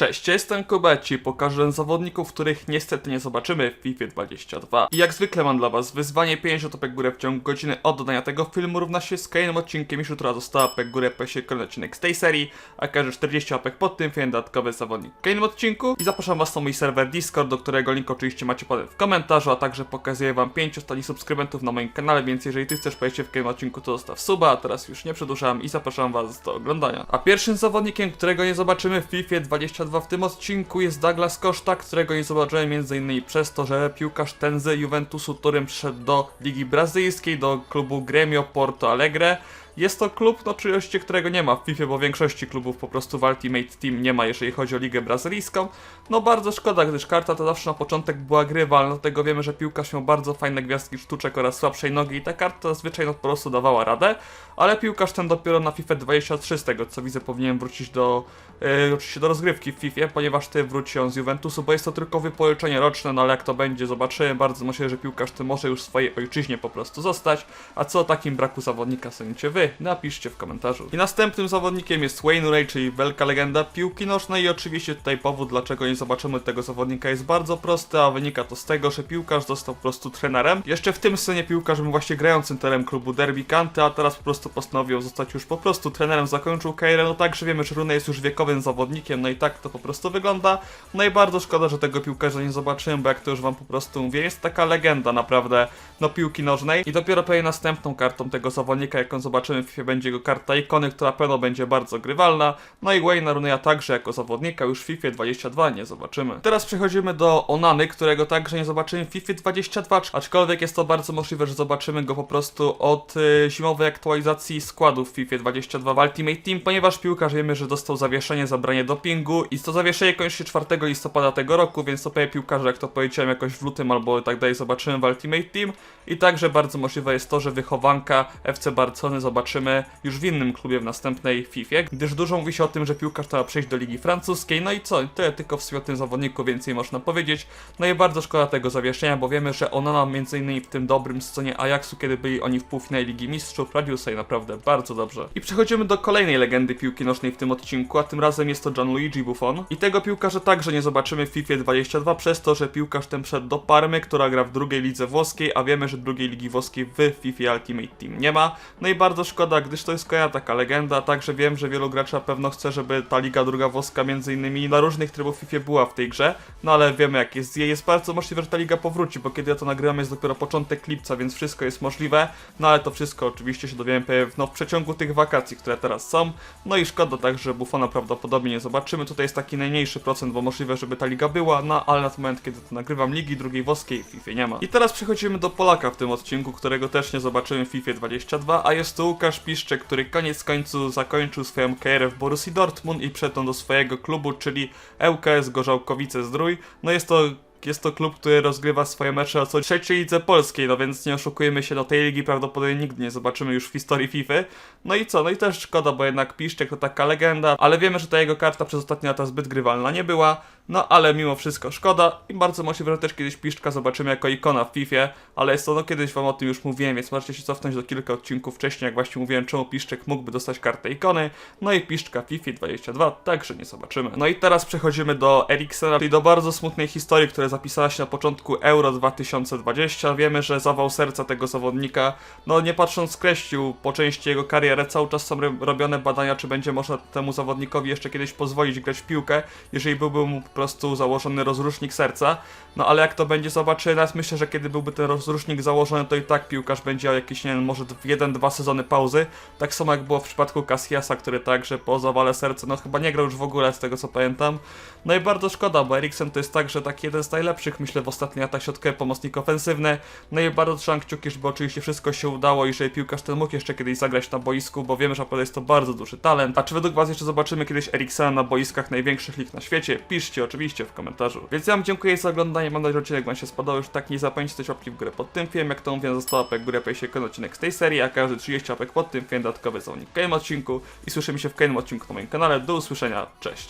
Cześć, jestem Kubeci, pokażę zawodników, których niestety nie zobaczymy w FIFA 22. I jak zwykle mam dla was wyzwanie 50 łapek górę w ciągu godziny od dodania tego filmu równa się z kolejnym odcinkiem, już która została łapek górę, się kolejny odcinek z tej serii, a każdy 40 łapek pod tym film dodatkowy zawodnik w kolejnym odcinku. I zapraszam was na mój serwer Discord, do którego link oczywiście macie potem w komentarzu, a także pokazuję wam 5 ostatnich subskrybentów na moim kanale, więc jeżeli ty chcesz powiedzieć w kolejnym odcinku, to zostaw suba, a teraz już nie przedłużam i zapraszam was do oglądania. A pierwszym zawodnikiem, którego nie zobaczymy w FIFA 22 w tym odcinku jest Douglas Costa, którego nie zobaczyłem m.in. przez to, że piłkarz ten z Juventusu, którym przyszedł do Ligi Brazylijskiej, do klubu Gremio Porto Alegre. Jest to klub, no oczywiście, którego nie ma w FIFA, bo większości klubów po prostu w Ultimate Team nie ma, jeżeli chodzi o Ligę Brazylijską. No bardzo szkoda, gdyż karta to zawsze na początek była grywalna, dlatego wiemy, że piłkarz miał bardzo fajne gwiazdki sztuczek oraz słabszej nogi i ta karta zazwyczaj no po prostu dawała radę, ale piłkarz ten dopiero na FIFA 23 z tego co widzę powinien wrócić do, e, oczywiście do rozgrywki w FIFA, ponieważ ty wróci on z Juventusu, bo jest to tylko wypożyczenie roczne, no ale jak to będzie zobaczymy, bardzo myślę, że piłkarz ten może już w swojej ojczyźnie po prostu zostać, a co o takim braku zawodnika sądzicie wy? Napiszcie w komentarzu. I następnym zawodnikiem jest Wayne Rooney, czyli wielka legenda piłki nożnej i oczywiście tutaj powód, dlaczego nie zobaczymy tego zawodnika jest bardzo prosty, a wynika to z tego, że piłkarz został po prostu trenerem. Jeszcze w tym scenie piłkarz był właśnie grającym trenerem klubu Derby County, a teraz po prostu postanowił zostać już po prostu trenerem, zakończył karierę, no także wiemy, że Rooney jest już wiekowym zawodnikiem, no i tak to po prostu wygląda. No i bardzo szkoda, że tego piłkarza nie zobaczyłem, bo jak to już wam po prostu mówię, jest taka legenda naprawdę, no piłki nożnej i dopiero pewnie następną kartą tego zawodnika, jaką zobaczymy FIFA będzie jego karta ikony, która pewno będzie bardzo grywalna, no i Wayne'a Rooneya także jako zawodnika już w FIFA 22 nie zobaczymy. Teraz przechodzimy do Onany, którego także nie zobaczymy w FIFA 22, aczkolwiek jest to bardzo możliwe, że zobaczymy go po prostu od y, zimowej aktualizacji składów w FIFA 22 w Ultimate Team, ponieważ piłkarz wiemy, że dostał zawieszenie za branie dopingu i to zawieszenie kończy się 4 listopada tego roku, więc to pewnie piłkarze, jak to powiedziałem, jakoś w lutym albo tak dalej zobaczymy w Ultimate Team i także bardzo możliwe jest to, że wychowanka FC Barcelony zobaczymy już w innym klubie w następnej FIFA, gdyż dużo mówi się o tym, że piłkarz trzeba przejść do Ligi Francuskiej, no i co, tyle tylko w sumie o tym zawodniku więcej można powiedzieć, no i bardzo szkoda tego zawieszenia, bo wiemy, że Onana między innymi w tym dobrym sezonie Ajaxu, kiedy byli oni w półfinale Ligi Mistrzów, radził sobie naprawdę bardzo dobrze. I przechodzimy do kolejnej legendy piłki nożnej w tym odcinku, a tym razem jest to Gianluigi Buffon. I tego piłkarza także nie zobaczymy w FIFA 22 przez to, że piłkarz ten wszedł do Parmy, która gra w drugiej lidze włoskiej, a wiemy, że drugiej ligi włoskiej w FIFA Ultimate Team nie ma. No i bardzo szkoda, gdyż to jest kolejna taka legenda, także wiem, że wielu graczy na pewno chce, żeby ta liga druga włoska między innymi na różnych trybów FIFA była w tej grze, no ale wiemy jak jest. Jest bardzo możliwe, że ta liga powróci, bo kiedy ja to nagrywam jest dopiero początek lipca, więc wszystko jest możliwe, no ale to wszystko oczywiście się dowiemy pewnie no, w przeciągu tych wakacji, które teraz są. No i szkoda także, że Buffona prawdopodobnie nie zobaczymy. Tutaj jest taki najmniejszy procent, bo możliwe, żeby ta liga była, no ale na ten moment, kiedy to nagrywam, ligi drugiej włoskiej FIFA nie ma. I teraz przechodzimy do Polaka w tym odcinku, którego też nie zobaczymy w FIFA 22, a jest to Łukasz Piszczek, który koniec końców zakończył swoją karierę w Borussii Dortmund i przeszedł do swojego klubu, czyli ŁKS Gorzałkowice Zdrój. No jest to jest to klub, który rozgrywa swoje mecze o co trzeciej lidze polskiej, no więc nie oszukujemy się, do tej ligi prawdopodobnie nigdy nie zobaczymy już w historii FIFA. No i co, no i też szkoda, bo jednak Piszczek to taka legenda, ale wiemy, że ta jego karta przez ostatnie lata zbyt grywalna nie była, no ale mimo wszystko szkoda i bardzo możliwe, że też kiedyś Piszczka zobaczymy jako ikona w FIFA, ale jest to, no kiedyś wam o tym już mówiłem, więc możecie się cofnąć do kilka odcinków wcześniej, jak właśnie mówiłem, czemu Piszczek mógłby dostać kartę ikony, no i Piszczka FIFA 22 także nie zobaczymy. No i teraz przechodzimy do Eriksena, czyli do bardzo smutnej historii, która zapisała się na początku Euro 2020. Wiemy, że zawał serca tego zawodnika, no nie patrząc skreślił po części jego karierę, cały czas są ro- robione badania, czy będzie można temu zawodnikowi jeszcze kiedyś pozwolić grać w piłkę, jeżeli byłby mu po prostu założony rozrusznik serca. No ale jak to będzie, zobaczymy. Nawet myślę, że kiedy byłby ten rozrusznik założony, to i tak piłkarz będzie miał jakieś, nie wiem, może w jeden, dwa sezony pauzy. Tak samo jak było w przypadku Cassiasa, który także po zawale serca, no chyba nie grał już w ogóle z tego co pamiętam. No i bardzo szkoda, bo Eriksen to jest także taki jeden z najlepszych, myślę, w ostatnich latach środkowy pomocnik ofensywny. No i bardzo trzymam kciuki, żeby oczywiście wszystko się udało i żeby piłkarz ten mógł jeszcze kiedyś zagrać na boisku, bo wiemy, że naprawdę jest to bardzo duży talent. A czy według Was jeszcze zobaczymy kiedyś Eriksena na boiskach największych lig na świecie? Piszcie oczywiście w komentarzu. Więc ja Wam dziękuję za oglądanie, mam nadzieję, że odcinek Wam się spodobał. Już tak nie zapomnijcie też łapki w górę pod tym filmem, jak to mówię, została łapek w górę, się kolejny odcinek z tej serii, a każdy 30 łapek pod tym filmem dodatkowy zawodnik w kolejnym odcinku i słyszymy się w kolejnym odcinku na moim kanale. Do usłyszenia, cześć!